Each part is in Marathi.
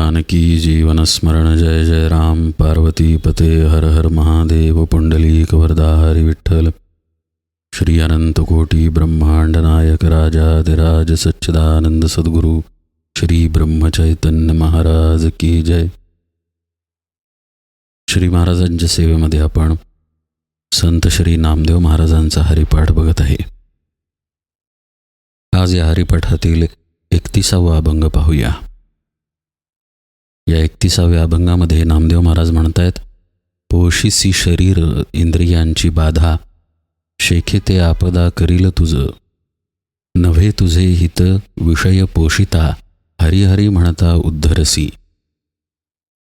जानकी जीवन स्मरण जय जय राम। पार्वती पते हर हर महादेव। पुंडलीक वरदा हरी विठ्ठल। श्री अनंत कोटी ब्रह्मांड नायक राजाधिराज सच्चिदानंद सद्गुरु। श्री ब्रह्मचैतन्य महाराज की जय। श्री महाराजांच्या सेवेमध्ये आपण संत श्री नामदेव महाराजांचा हरिपाठ बघत आहे. आज या हरिपाठातील एकतीसावा अभंग पाहूया. या एकतीसाव्या अभंगामध्ये नामदेव महाराज म्हणतायत पोशिसी शरीर इंद्रियांची बाधा शेखे ते आपदा करील तुझं. नव्हे तुझे हित विषय पोषिता हरिहरी म्हणता उद्धरसी.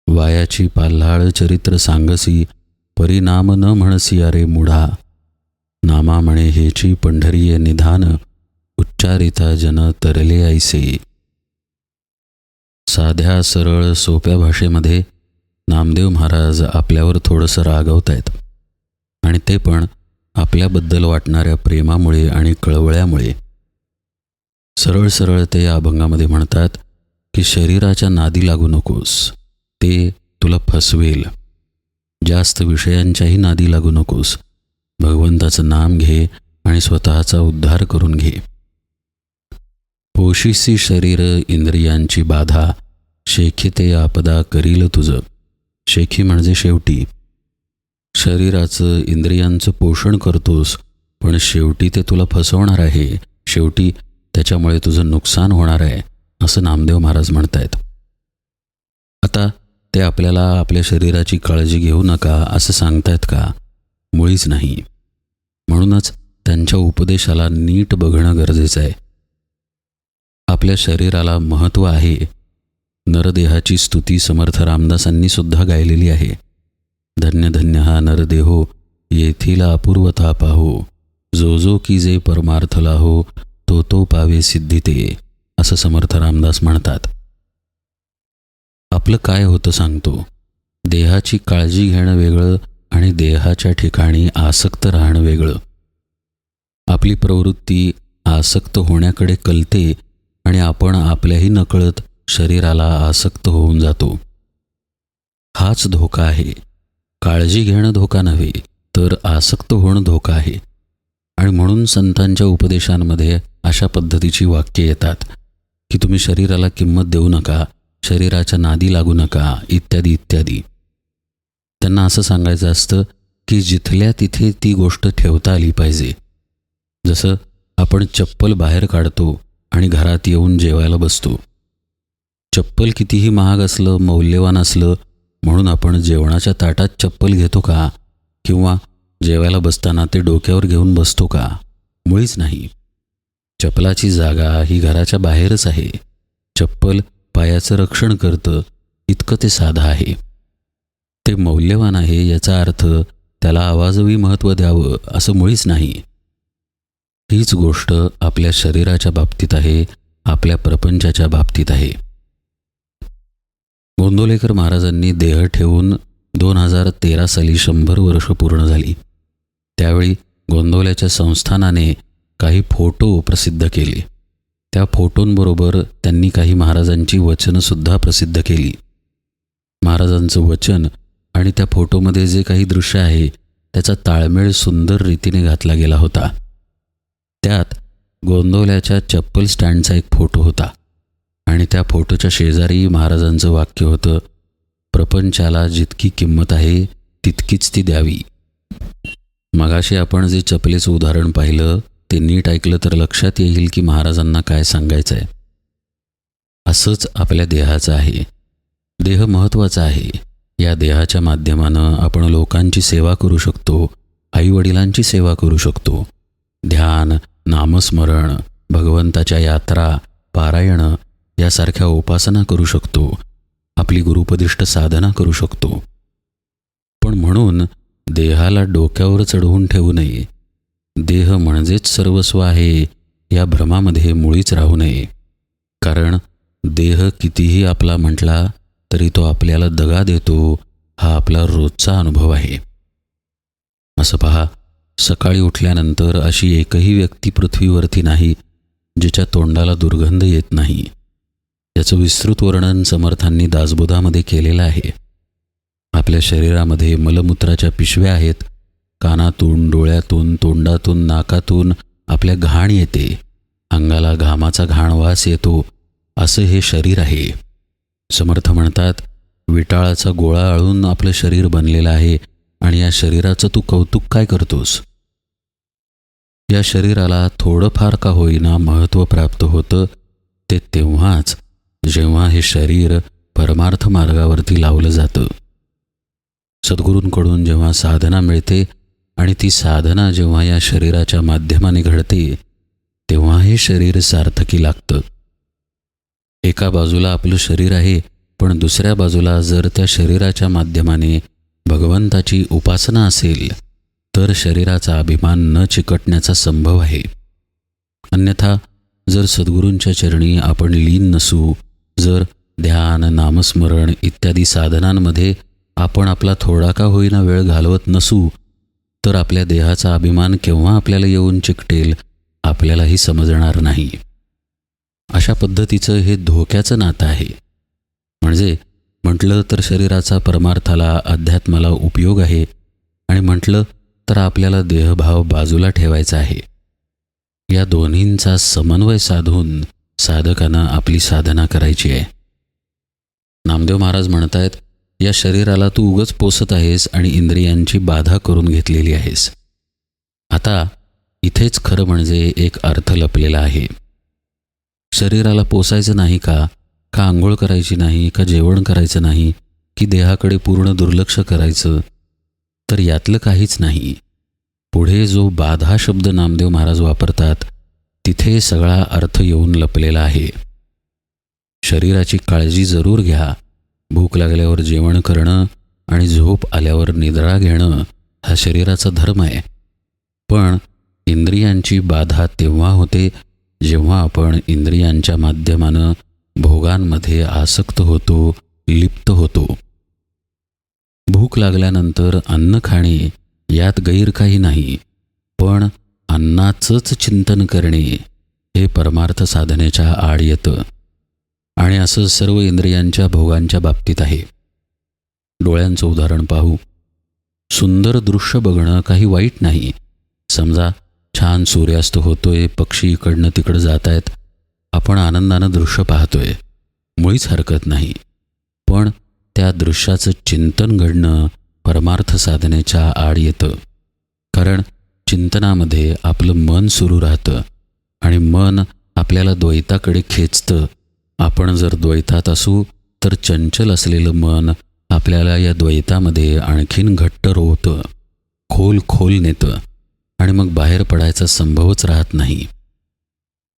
वायाची पाल्हाळ चरित्र सांगसी परिणाम न म्हणसी अरे मुढा. नामा म्हणे हेची पंढरीय निधान उच्चारिता जन तरले ऐसे. साध्या सरळ सोप्या भाषेमध्ये नामदेव महाराज आपल्यावर थोडंसं रागवत आहेत आणि ते पण आपल्याबद्दल वाटणाऱ्या प्रेमामुळे आणि कळवळ्यामुळे. सरळ सरळ ते या अभंगामध्ये म्हणतात की शरीराच्या नादी लागू नकोस. ते तुला फसवेल. जास्त विषयांच्याही नादी लागू नकोस. भगवंताचं नाम घे आणि स्वतःचा उद्धार करून घे. पोशिसी शरीर इंद्रियांची बाधा शेखी ते आपदा करील तुझं. शेखी म्हणजे शेवटी. शरीराचं इंद्रियांचं पोषण करतोस पण शेवटी ते तुला फसवणार आहे. शेवटी त्याच्यामुळे तुझं नुकसान होणार आहे असं नामदेव महाराज म्हणतायत. आता ते आपल्याला आपल्या शरीराची काळजी घेऊ नका असं सांगतायत का? मुळीच नाही. म्हणूनच त्यांच्या उपदेशाला नीट बघणं गरजेचं आहे. आपल्या शरीराला महत्त्व आहे. नरदेहाची स्तुती समर्थ रामदासांनी सुद्धा गायलेली आहे. धन्य धन्य हा नरदेहो येथील अपूर्वता पाहो. जो जो की जे परमार्थ लाहो तो तो पावे सिद्धिते असं समर्थ रामदास म्हणतात. आपलं काय होतं सांगतो. देहाची काळजी घेणं वेगळं आणि देहाच्या ठिकाणी आसक्त राहणं वेगळं. आपली प्रवृत्ती आसक्त होण्याकडे कलते आणि आपण आपल्याही नकळत शरीराला आसक्त होऊन जातो. हाच धोका आहे. काळजी घेणं धोका नव्हे तर आसक्त होणं धोका आहे. आणि म्हणून संतांच्या उपदेशांमध्ये अशा पद्धतीची वाक्ये येतात की तुम्ही शरीराला किंमत देऊ नका शरीराच्या नादी लागू नका इत्यादी इत्यादी. त्यांना असं सांगायचं असतं की जिथल्या तिथे ती गोष्ट ठेवता आली पाहिजे. जसं आपण चप्पल बाहेर काढतो आणि घरात येऊन जेवायला बसतो. चप्पल कितीही महाग असलं मौल्यवान असलं म्हणून आपण जेवणाच्या ताटात चप्पल घेतो का? किंवा जेवायला बसताना ते डोक्यावर घेऊन बसतो का? मुळीच नाही. चपलाची जागा ही घराच्या बाहेरच आहे. चप्पल पायाचं रक्षण करतं इतकं ते साधं आहे. ते मौल्यवान आहे याचा अर्थ त्याला आवाजवी महत्त्व द्यावं असं मुळीच नाही. हीच गोष्ट आपल्या शरीराच्या बाबतीत आहे आपल्या प्रपंचाच्या बाबतीत आहे. गोंदोलेकर महाराजांनी देह ठेवून दोन हजार तेरा साली शंभर वर्ष पूर्ण झाली. त्यावेळी गोंदवल्याच्या संस्थानाने काही फोटो प्रसिद्ध केले. त्या फोटोंबरोबर त्यांनी काही महाराजांची वचनंसुद्धा प्रसिद्ध केली. महाराजांचं वचन आणि त्या फोटोमध्ये जे काही दृश्य आहे त्याचा ताळमेळ सुंदर रीतीने घातला गेला होता. त्यात गोंदवल्याच्या चप्पल स्टँडचा एक फोटो होता. आणि त्या फोटोच्या शेजारी महाराजांचं वाक्य होतं प्रपंचाला जितकी किंमत आहे तितकीच ती द्यावी. मगाशी आपण जे चपलेचं उदाहरण पाहिलं ते नीट ऐकलं तर लक्षात येईल की महाराजांना काय सांगायचं आहे असंच आपल्या देहाचं आहे. देह महत्त्वाचा आहे. या देहाच्या माध्यमानं आपण लोकांची सेवा करू शकतो आईवडिलांची सेवा करू शकतो. ध्यान नामस्मरण भगवंताच्या यात्रा पारायण यासारख्या उपासना करू शकतो. आपली गुरुपदिष्ट साधना करू शकतो. पण म्हणून देहाला डोक्यावर चढवून ठेवू नये. देह म्हणजेच सर्वस्व आहे या भ्रमामध्ये मुळीच राहू नये. कारण देह कितीही आपला म्हटला तरी तो आपल्याला दगा देतो हा आपला रोजचा अनुभव आहे. असं पहा सकाळी उठल्यानंतर अशी एकही व्यक्ती पृथ्वीवरती नाही जिच्या तोंडाला दुर्गंध येत नाही. याचं विस्तृत वर्णन समर्थांनी दासबोधामध्ये केलेलं आहे. आपल्या शरीरामध्ये मलमूत्राच्या पिशव्या आहेत. कानातून डोळ्यातून तोंडातून नाकातून आपल्या घाण येते. अंगाला घामाचा घाण वास येतो. असं हे शरीर आहे. समर्थ म्हणतात विटाळाचा गोळा आळून आपलं शरीर बनलेलं आहे आणि या शरीराचं तू कौतुक काय करतोस? या शरीराला थोडंफार का होईना महत्त्व प्राप्त होतं ते तेव्हाच जेव्हा हे शरीर परमार्थ मार्गावरती लावलं जातं. सद्गुरूंकडून जेव्हा साधना मिळते आणि ती साधना जेव्हा या शरीराच्या माध्यमाने घडते तेव्हा हे शरीर सार्थकी लागतं. एका बाजूला आपलं शरीर आहे पण दुसऱ्या बाजूला जर त्या शरीराच्या माध्यमाने भगवंताची उपासना असेल तर शरीराचा अभिमान न चिकटण्याचा संभव आहे. अन्यथा जर सद्गुरूंच्या चरणी आपण लीन नसू जर ध्यान नामस्मरण इत्यादी साधनांमध्ये आपण आपला थोडा का होईना वेळ घालवत नसू तर आपल्या देहाचा अभिमान केव्हा आपल्याला येऊन चिकटेल आपल्यालाही समजणार नाही. अशा पद्धतीचं हे धोक्याचं नातं आहे. म्हणजे म्हटलं तर शरीराचा परमार्थाला अध्यात्माला उपयोग आहे आणि म्हटलं तर आपल्याला देहभाव बाजूला ठेवायचा आहे. या दोन्हींचा समन्वय साधून साधकानं आपली साधना करायची आहे. नामदेव महाराज म्हणतायत या शरीराला तू उगच पोसत आहेस आणि इंद्रियांची बाधा करून घेतलेली आहेस. आता इथेच खरं म्हणजे एक अर्थ लपलेला आहे. शरीराला पोसायचं नाही का? का आंघोळ करायची नाही? का जेवण करायचं नाही? की देहाकडे पूर्ण दुर्लक्ष करायचं? तर यातलं काहीच नाही. पुढे जो बाधा शब्द नामदेव महाराज वापरतात तिथे सगळा अर्थ येऊन लपलेला आहे. शरीराची काळजी जरूर घ्या. भूक लागल्यावर जेवण करणं आणि झोप आल्यावर निद्रा घेणं हा शरीराचा धर्म आहे. पण इंद्रियांची बाधा तेव्हा होते जेव्हा आपण इंद्रियांच्या माध्यमानं भोगांमध्ये आसक्त होतो लिप्त होतो. भूक लागल्यानंतर अन्न खाणे यात गैर काही नाही पण अन्नाचंच चिंतन करणे हे परमार्थ साधनेच्या आड येतं आणि असं सर्व इंद्रियांच्या भोगांच्या बाबतीत आहे. डोळ्यांचं उदाहरण पाहू. सुंदर दृश्य बघणं काही वाईट नाही. समजा छान सूर्यास्त होतोय पक्षी इकडनं तिकडं जात आहेत आपण आनंदानं दृश्य पाहतोय मुळीच हरकत नाही. पण त्या दृश्याचं चिंतन घडणं परमार्थ साधनेच्या आड येतं. कारण चिंतनामध्ये आपलं मन सुरू राहतं आणि मन आपल्याला द्वैताकडे खेचतं. आपण जर द्वैतात असू तर चंचल असलेलं मन आपल्याला या द्वैतामध्ये आणखीन घट्ट रोवतं. खोल खोल नेतं आणि मग बाहेर पडायचा संभवच राहत नाही.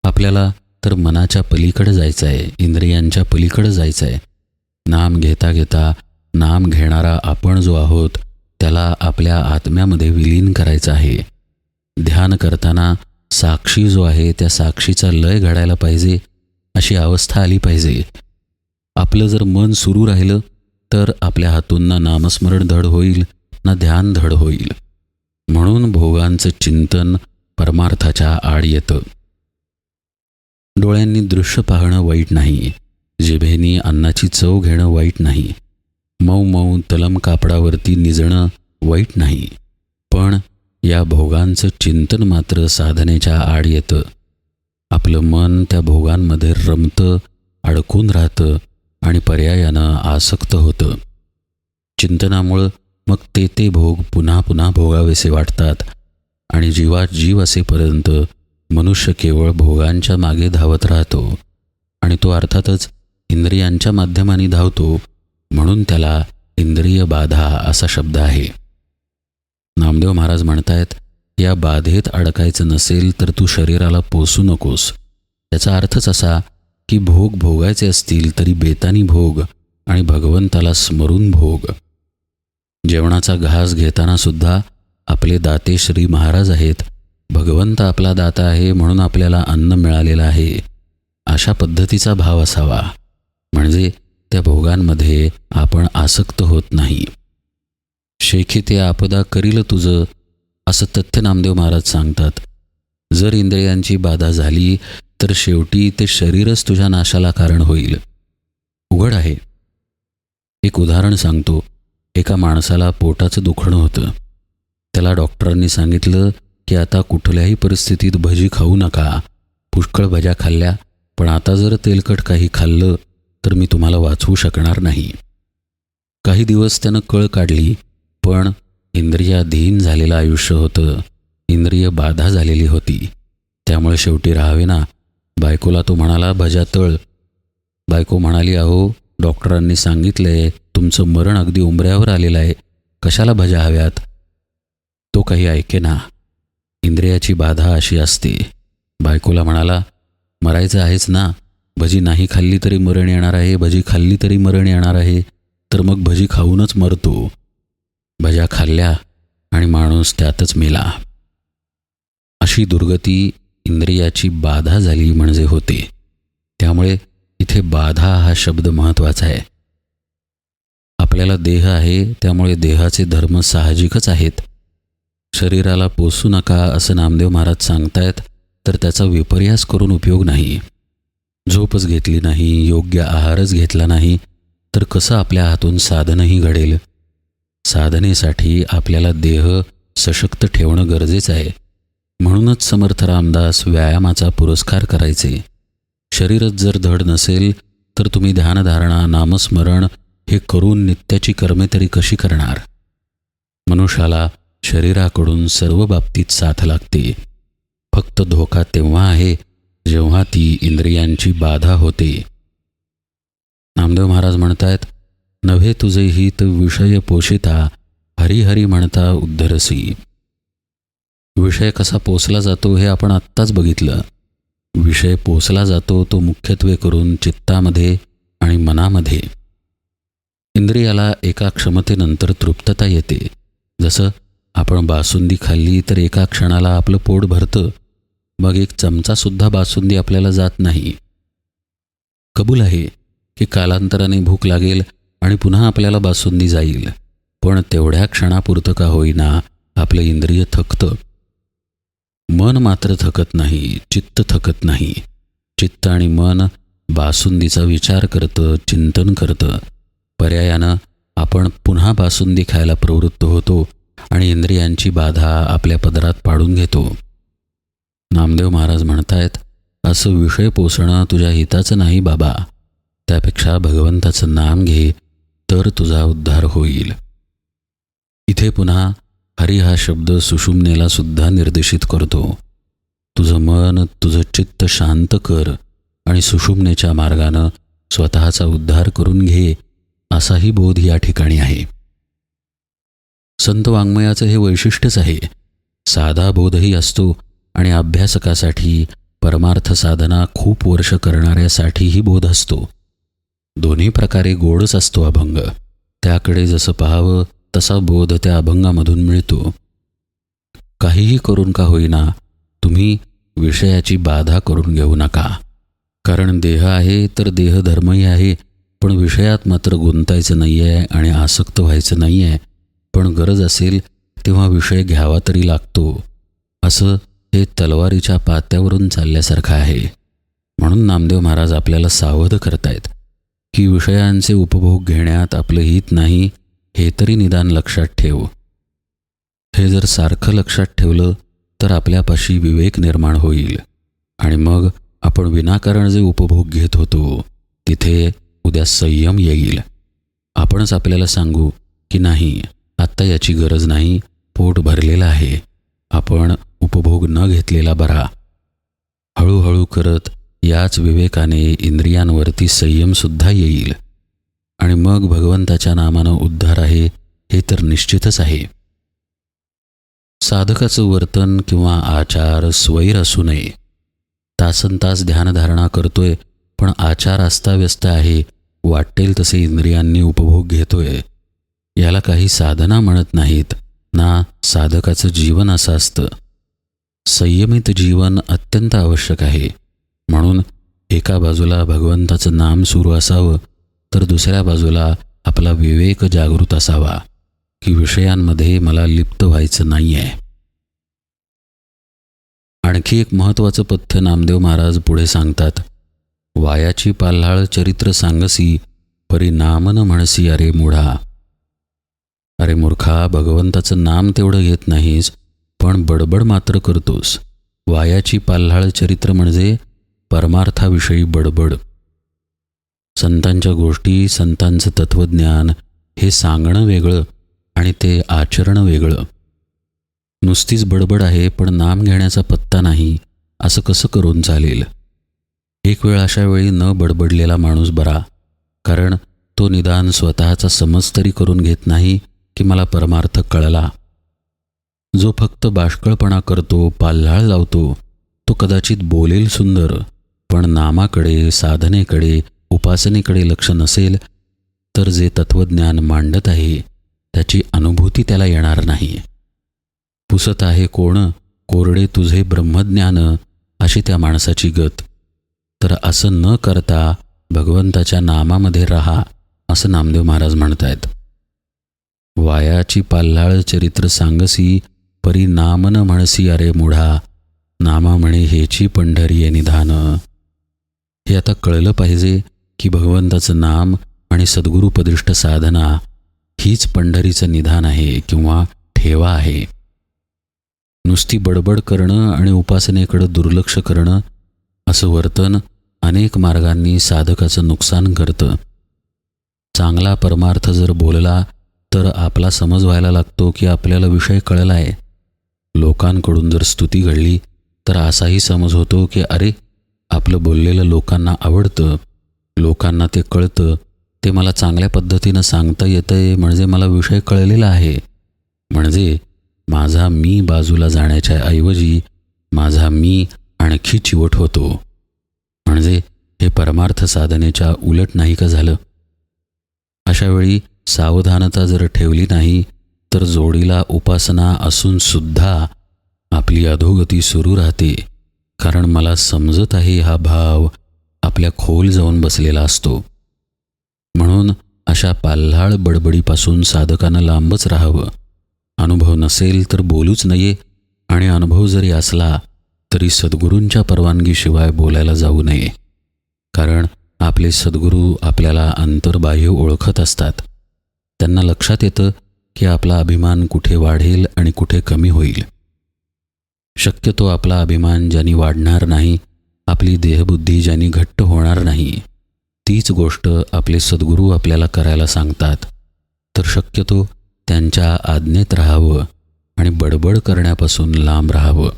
आपल्याला तर मनाच्या पलीकडे जायचं आहे इंद्रियांच्या पलीकडे जायचं आहे नाम घेता घेता नाम घेणारा आपण जो आहोत त्याला आपल्या आत्म्यामध्ये विलीन करायचं आहे. ध्यान करताना साक्षी जो आहे त्या साक्षीचा लय घडायला पाहिजे अशी अवस्था आली पाहिजे. आपलं जर मन सुरू राहिलं तर आपल्या हातून ना नामस्मरण धड होईल ना ध्यान धड होईल. म्हणून भोगांचं चिंतन परमार्थाच्या आड येतं. डोळ्यांनी दृश्य पाहणं वाईट नाही. जिभेनी अन्नाची चव घेणं वाईट नाही. मऊ मऊ तलम कापडावरती निजणं वाईट नाही. पण या भोगांचं चिंतन मात्र साधनेच्या आड येतं. आपलं मन त्या भोगांमध्ये रमतं अडकून राहतं आणि पर्यायानं आसक्त होतं. चिंतनामुळं मग ते ते भोग पुन्हा पुन्हा भोगावेसे वाटतात आणि जीवात जीव असेपर्यंत मनुष्य केवळ भोगांच्या मागे धावत राहतो आणि तो अर्थातच इंद्रियांच्या माध्यमाने धावतो म्हणून त्याला इंद्रिय बाधा असा शब्द आहे. नामदेव महाराज म्हणतायत या बाधेत अडकायचं नसेल तर तू शरीराला पोसू नकोस. त्याचा अर्थच असा की भोग भोगायचे असतील तरी बेतानी भोग आणि भगवंताला स्मरून भोग. जेवणाचा घास घेताना सुद्धा आपले दाते श्री महाराज आहेत. भगवंत आपला दाता आहे म्हणून आपल्याला अन्न मिळालेलं आहे. अशा पद्धतीचा भाव असावा. म्हणजे त्या भोगांमध्ये आपण आसक्त होत नाही. शेखी ते आपदा करील तुझं असं तथ्य नामदेव महाराज सांगतात. जर इंद्रियांची बाधा झाली तर शेवटी ते शरीरच तुझ्या नाशाला कारण होईल. उघड आहे. एक उदाहरण सांगतो. एका माणसाला पोटाचं दुखणं होतं. त्याला डॉक्टरांनी सांगितलं की आता कुठल्याही परिस्थितीत भजी खाऊ नका. पुष्कळ भज्या खाल्ल्या पण आता जर तेलकट काही खाल्लं तर मी तुम्हाला वाचवू शकणार नाही. काही दिवस त्यानं कळ काढली पण इंद्रियाधीन झालेलं आयुष्य होतं इंद्रिय बाधा झालेली होती. त्यामुळे शेवटी राहावे ना. बायकोला तो म्हणाला भजा तळ. बायको म्हणाली अहो डॉक्टरांनी सांगितलंय तुमचं मरण अगदी उंबऱ्यावर आलेलं आहे. कशाला भजा हव्यात? तो काही ऐके ना. इंद्रियाची बाधा अशी असते. बायकोला म्हणाला मरायचं आहेच ना. भजी नाही खाल्ली तरी मरण येणार आहे भजी खाल्ली तरी मरण येणार आहे तर मग भजी खाऊनच मरतो. भज्या खाल्ल्या आणि माणूस त्यातच मेला. अशी दुर्गती इंद्रियाची बाधा झाली म्हणजे होते. त्यामुळे इथे बाधा हा शब्द महत्त्वाचा आहे. आपल्याला देह आहे त्यामुळे देहाचे धर्म साहजिकच आहेत. शरीराला पोसू नका असं नामदेव महाराज सांगतायत तर त्याचा विपर्यास करून उपयोग नाही. झोपच घेतली नाही योग्य आहारच घेतला नाही तर कसं आपल्या हातून साधनही घडेल? साधनेसाठी आपल्याला देह सशक्त ठेवणं गरजेचं आहे. म्हणूनच समर्थ रामदास व्यायामाचा पुरस्कार करायचे. शरीरच जर धड नसेल तर तुम्ही ध्यानधारणा नामस्मरण हे करून नित्याची कर्मे तरी कशी करणार? मनुष्याला शरीराकडून सर्व बाबतीत साथ लागते. फक्त धोका तेव्हा आहे जेव्हा ती इंद्रियांची बाधा होते. नामदेव महाराज म्हणतायत नव्हे तुझे हित विषय पोषिता हरिहरी म्हणता उद्धरसी. विषय कसा पोसला जातो हे आपण आत्ताच बघितलं. विषय पोचला जातो तो मुख्यत्वे करून चित्तामध्ये आणि मनामध्ये. इंद्रियाला एका क्षमतेनंतर तृप्तता येते. जसं आपण बासुंदी खाल्ली तर एका क्षणाला आपलं पोट भरतं मग एक चमचासुद्धा बासुंदी आपल्याला जात नाही. कबूल आहे की कालांतराने भूक लागेल आणि पुन्हा आपल्याला बासुंदी जाईल पण तेवढ्या क्षणापुरतं का होईना आपलं इंद्रिय थकतं. मन मात्र थकत नाही चित्त थकत नाही. चित्त आणि मन बासुंदीचा विचार करतं चिंतन करतं. पर्यायानं आपण पुन्हा बासुंदी खायला प्रवृत्त होतो आणि इंद्रियांची बाधा आपल्या पदरात पाडून घेतो. नामदेव महाराज म्हणतायत असं विषय पोसणं तुझ्या हिताचं नाही बाबा. त्यापेक्षा भगवंताचं नाम घे तर तुझा उद्धार होईल. इथे पुन्हा हरी हा शब्द सुषुम्नेला सुद्धा निर्देशित करतो. तुझं मन तुझं चित्त शांत कर आणि सुषुम्नेच्या मार्गानं स्वतःचा उद्धार करून घे असाही बोध या ठिकाणी आहे. संत वाङ्मयाचं हे वैशिष्ट्यच आहे. साधा बोधही असतो आणि अभ्यासकासाठी परमार्थ साधना खूप वर्ष करणाऱ्यासाठीही बोध असतो. दोन्ही प्रकारे गोडच असतो अभंग. त्याकडे जसं पाहावं तसा बोध त्या अभंगामधून मिळतो. काहीही करून का होईना तुम्ही विषयाची बाधा करून घेऊ नका. कारण देह आहे तर देहधर्मही आहे पण विषयात मात्र गुंतायचं नाही आहे आणि आसक्त व्हायचं नाही आहे पण गरज असेल तेव्हा विषय घ्यावा तरी लागतो. असं हे तलवारीच्या पात्यावरून चालल्यासारखं आहे. म्हणून नामदेव महाराज आपल्याला सावध करतायत. की विषयांचे उपभोग घेण्यात आपलं हित नाही हे तरी निदान लक्षात ठेव. हे जर सारखं लक्षात ठेवलं तर आपल्यापाशी विवेक निर्माण होईल. आणि मग आपण विनाकारण जे उपभोग घेत होतो तिथे उद्या संयम येईल. आपणच आपल्याला सांगू की नाही आत्ता याची गरज नाही पोट भरलेलं आहे. आपण उपभोग न घेतलेला बरा. हळूहळू करत याच विवेकाने इंद्रियांवरती संयमसुद्धा येईल. आणि मग भगवंताच्या नामानं उद्धार आहे हे तर निश्चितच आहे. साधकाचं वर्तन किंवा आचार स्वैर असू नये. तासन तास ध्यानधारणा करतोय पण आचार अस्ताव्यस्त आहे वाटेल तसे इंद्रियांनी उपभोग घेतोय. याला काही साधना म्हणत नाहीत ना साधकाचं जीवन असं असतं. संयमित जीवन अत्यंत आवश्यक आहे. म्हणून एका बाजूला भगवंताचं नाम सुरू असावं तर दुसऱ्या बाजूला आपला विवेक जागृत असावा की विषयांमध्ये मला लिप्त व्हायचं नाही आहे आणखी एक महत्त्वाचं पथ्य नामदेव महाराज पुढे सांगतात. वायाची पाल्हाळ चरित्र सांगसी परी न म्हणसी अरे मुढा. अरे मूर्खा भगवंताचं नाम तेवढं घेत नाहीस पण बडबड मात्र करतोस. वायाची पाल्हाळ चरित्र म्हणजे परमार्थाविषयी बडबड. संतांच्या गोष्टी संतांचं तत्त्वज्ञान हे सांगणं वेगळं आणि ते आचरणं वेगळं. नुसतीच बडबड आहे पण नाम घेण्याचा पत्ता नाही असं कसं करून चालेल? एक वेळ अशा वेळी न बडबडलेला माणूस बरा कारण तो निदान स्वतःचा समज तरी करून घेत नाही की मला परमार्थ कळला. जो फक्त बाष्कळपणा करतो पाल्हाळ लावतो तो कदाचित बोलेल सुंदर पण नामाकडे साधनेकडे उपासनेकडे लक्ष नसेल तर जे तत्त्वज्ञान मांडत आहे त्याची अनुभूती त्याला येणार नाही. पुसत आहे कोण कोरडे तुझे ब्रह्मज्ञान अशी त्या माणसाची गत. तर असं न करता भगवंताच्या नामामध्ये राहा असं नामदेव महाराज म्हणत आहेत वायाची पाल्हाळ चरित्र सांगसी परी नाम न म्हणसी अरे मुढा. नामा म्हणे हेची पंढरी आहे निधान. हे आता कळलं पाहिजे की भगवंताचं नाम आणि सद्गुरुपदिष्ट साधना हीच पंढरीचं निधान आहे किंवा ठेवा आहे. नुसती बडबड करणं आणि उपासनेकडं दुर्लक्ष करणं असं वर्तन अनेक मार्गांनी साधकाचं नुकसान करतं. चांगला परमार्थ जर बोलला तर आपला समज व्हायला लागतो की आपल्याला विषय कळला आहे लोकांकडून जर स्तुती घडली तर असाही समज होतो की अरे आपलं बोललेलं लोकांना आवडतं लोकांना ते कळतं ते मला चांगल्या पद्धतीनं सांगता येतं आहे म्हणजे मला विषय कळलेला आहे. म्हणजे माझा मी बाजूला जाण्याच्या ऐवजी माझा मी आणखी चिवट होतो. म्हणजे हे परमार्थ साधनेच्या उलट नाही का झालं? अशावेळी सावधानता जर ठेवली नाही तर जोडीला उपासना असून सुद्धा आपली अधोगती सुरू राहते. कारण मला समजत आहे हा भाव आपल्या खोल जाऊन बसलेला असतो. म्हणून अशा पाल्हाळ बडबडीपासून साधकानं लांबच राहावं. अनुभव नसेल तर बोलूच नये आणि अनुभव जरी असला तरी सद्गुरूंच्या परवानगीशिवाय बोलायला जाऊ नये. कारण आपले सद्गुरू आपल्याला अंतर्बाह्य ओळखत असतात. त्यांना लक्षात येतं की आपला अभिमान कुठे वाढेल आणि कुठे कमी होईल? शक्यतो आपला अभिमान ज्यांनी वाढणार नाही आपली देहबुद्धी ज्यांनी घट्ट होणार नाही तीच गोष्ट आपले सद्गुरू आपल्याला करायला सांगतात. तर शक्यतो त्यांच्या आज्ञेत राहावं आणि बडबड करण्यापासून लांब राहावं.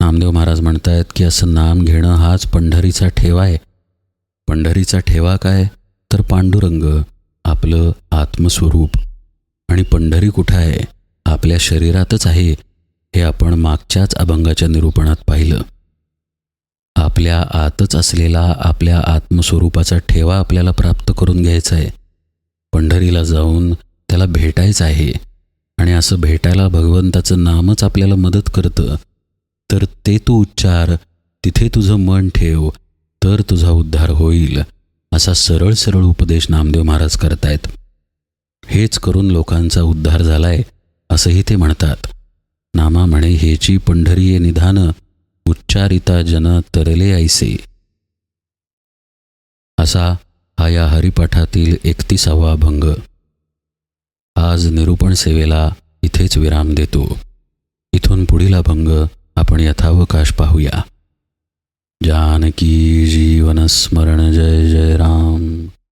नामदेव महाराज म्हणतायत की असं नाम घेणं हाच पंढरीचा ठेवा आहे. पंढरीचा ठेवा काय? तर पांडुरंग आपलं आत्मस्वरूप. आणि पंढरी कुठं आहे? आपल्या शरीरातच आहे हे आपण मागच्याच अभंगाच्या निरूपणात पाहिलं. आपल्या आतच असलेला आपल्या आत्मस्वरूपाचा ठेवा आपल्याला प्राप्त करून घ्यायचा आहे पंढरीला जाऊन त्याला भेटायचं आहे. आणि असं भेटायला भगवंताचं नामच आपल्याला मदत करतं. तर ते तू उच्चार तिथे तुझं मन ठेव तर तुझा उद्धार होईल असा सरळ सरळ उपदेश नामदेव महाराज करतायत. हेच करून लोकांचा उद्धार झालाय असंही ते म्हणतात. नामा म्हणे हेची पंढरीये निधान उच्चारिता जन तरले ऐसे. असा हा या हरिपाठातील एकतीसावा भंग. आज निरूपण सेवेला इथेच विराम देतो. इथून पुढील अभंग आपण यथावकाश पाहूया. जानकी जीवन स्मरण जय जय राम.